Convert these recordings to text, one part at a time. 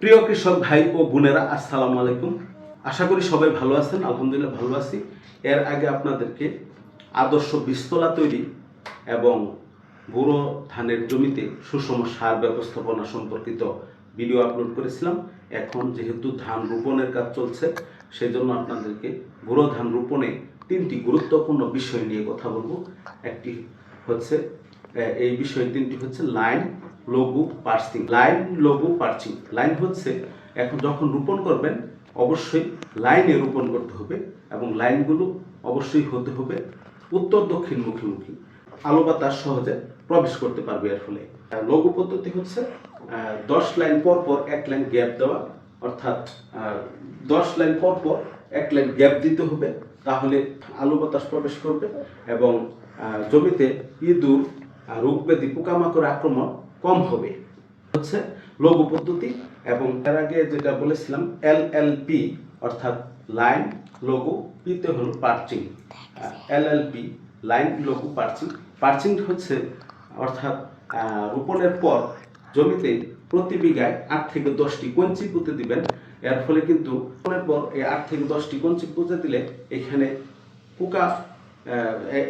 প্রিয় কৃষক ভাই ও বোনেরা, আসসালামু আলাইকুম। আশা করি সবাই ভালো আছেন, আলহামদুলিল্লাহ ভালো আছি। এর আগে আপনাদেরকে আদর্শ বীজতলা তৈরি এবং বুড়ো ধানের জমিতে সুষম সার ব্যবস্থাপনা সম্পর্কিত ভিডিও আপলোড করেছিলাম। এখন যেহেতু ধান রোপণের কাজ চলছে সেই জন্য আপনাদেরকে বুড়ো ধান রোপণে তিনটি গুরুত্বপূর্ণ বিষয় নিয়ে কথা বলব। একটি হচ্ছে এই বিষয়, তিনটি হচ্ছে লাইন লঘু পার্সিং, লাইন লঘু পার্চিং লাইন হচ্ছে এখন যখন রোপণ করবেন, অবশ্যই লাইনে রোপণ করতে হবে এবং লাইনগুলো অবশ্যই হতে হবে উত্তর দক্ষিণ মুখী আলো বাতাস সহজে প্রবেশ করতে পারবে এর ফলে। লঘু পদ্ধতি হচ্ছে দশ লাইন পর পর এক লাইন গ্যাপ দেওয়া, অর্থাৎ দশ লাইন পর পর এক লাইন গ্যাপ দিতে হবে, তাহলে আলো বাতাস প্রবেশ করবে এবং জমিতে ইঁদুর রোগ ব্যাধি পোকামাকড় আক্রমণ কম হবে। হচ্ছে লঘু পদ্ধতি এবং এর আগে যেটা বলেছিলাম, এল এল পি, অর্থাৎ লাইন লঘু, পিতে হলো perching. L L P, line লঘু পার্চিং। পার্চিং হচ্ছে, অর্থাৎ রোপণের পর জমিতে প্রতি বিঘায় আট থেকে দশটি কঞ্চি পুঁতে দিবেন। এর ফলে কিন্তু রোপণের পর এই আট থেকে দশটি কঞ্চি পুঁতে দিলে এখানে পোকা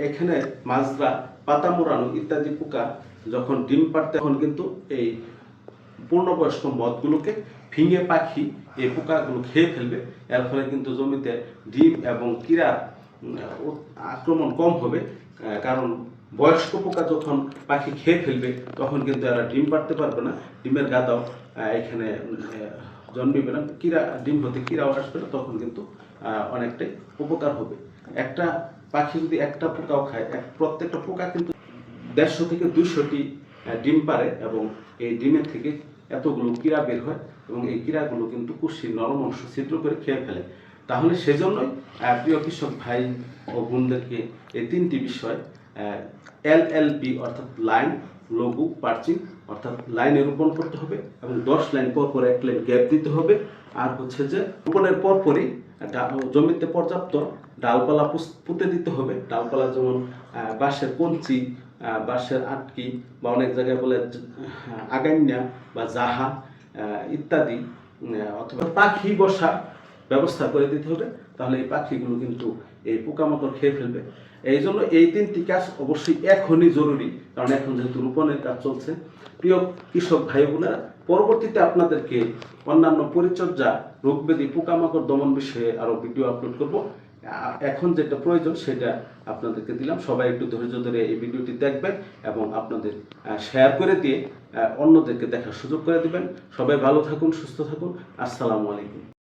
এখানে মাজরা পাতা মোড়ানো ইত্যাদি পোকা যখন ডিম পাড়তে তখন কিন্তু এই পূর্ণবয়স্ক মদগুলোকে ফিঙে পাখি এই পোকাগুলো খেয়ে ফেলবে। এর ফলে কিন্তু জমিতে ডিম এবং কীরা আক্রমণ কম হবে কারণ বয়স্ক পোকা যখন পাখি খেয়ে ফেলবে, তখন কিন্তু এরা ডিম পাড়তে পারবে না। ডিমের গাদাও এখানে জন্মিবে না। কীরা, ডিম হতে কীরাও আসবে না, তখন কিন্তু অনেকটাই উপকার হবে। একটা পাখি যদি একটা পোকাও খায়, এক প্রত্যেকটা পোকা কিন্তু দেড়শো থেকে দুইশোটি ডিম পারে এবং এই ডিমের থেকে এতগুলো কীড়া বের হয় এবং এই কীড়াগুলো কিন্তু কুশির নরম অংশ ছিদ্র করে খেয়ে ফেলে। তাহলে সেজন্যই প্রিয় কৃষক ভাই ও বোনদেরকে এই তিনটি বিষয় এল এল পি অর্থাৎ লাইন লঘু পার্চিং অর্থাৎ লাইনে রোপণ করতে হবে এবং দশ লাইন পর পর এক লাইন গ্যাপ দিতে হবে। আর হচ্ছে যে রোপণের পর পরই জমিতে পর্যাপ্ত ডালপালা পুঁতে দিতে হবে। ডালপালা যেমন বাঁশের কঞ্চি বাঁশের আটকি বা অনেক জায়গায় বলে আগান্যা বা জাহা ইত্যাদি অথবা পাখি বসা ব্যবস্থা করে দিতে হবে, তাহলে এই পাখিগুলো কিন্তু এই পোকামাকড় খেয়ে ফেলবে। এই জন্য এই তিনটি কাজ অবশ্যই এখনই জরুরি, কারণ এখন যেহেতু রোপণের কাজ চলছে। প্রিয় কৃষক ভাই বোনেরা, পরবর্তীতে আপনাদেরকে অন্যান্য পরিচর্যা রোগব্যাধি পোকামাকড় দমন বিষয়ে আরও ভিডিও আপলোড করব। এখন যেটা প্রয়োজন সেটা আপনাদেরকে দিলাম। সবাই একটু ধৈর্য ধরে এই ভিডিওটি দেখবেন এবং আপনাদের শেয়ার করে দিয়ে অন্যদেরকে দেখার সুযোগ করে দিবেন। সবাই ভালো থাকুন, সুস্থ থাকুন। আসসালামু আলাইকুম।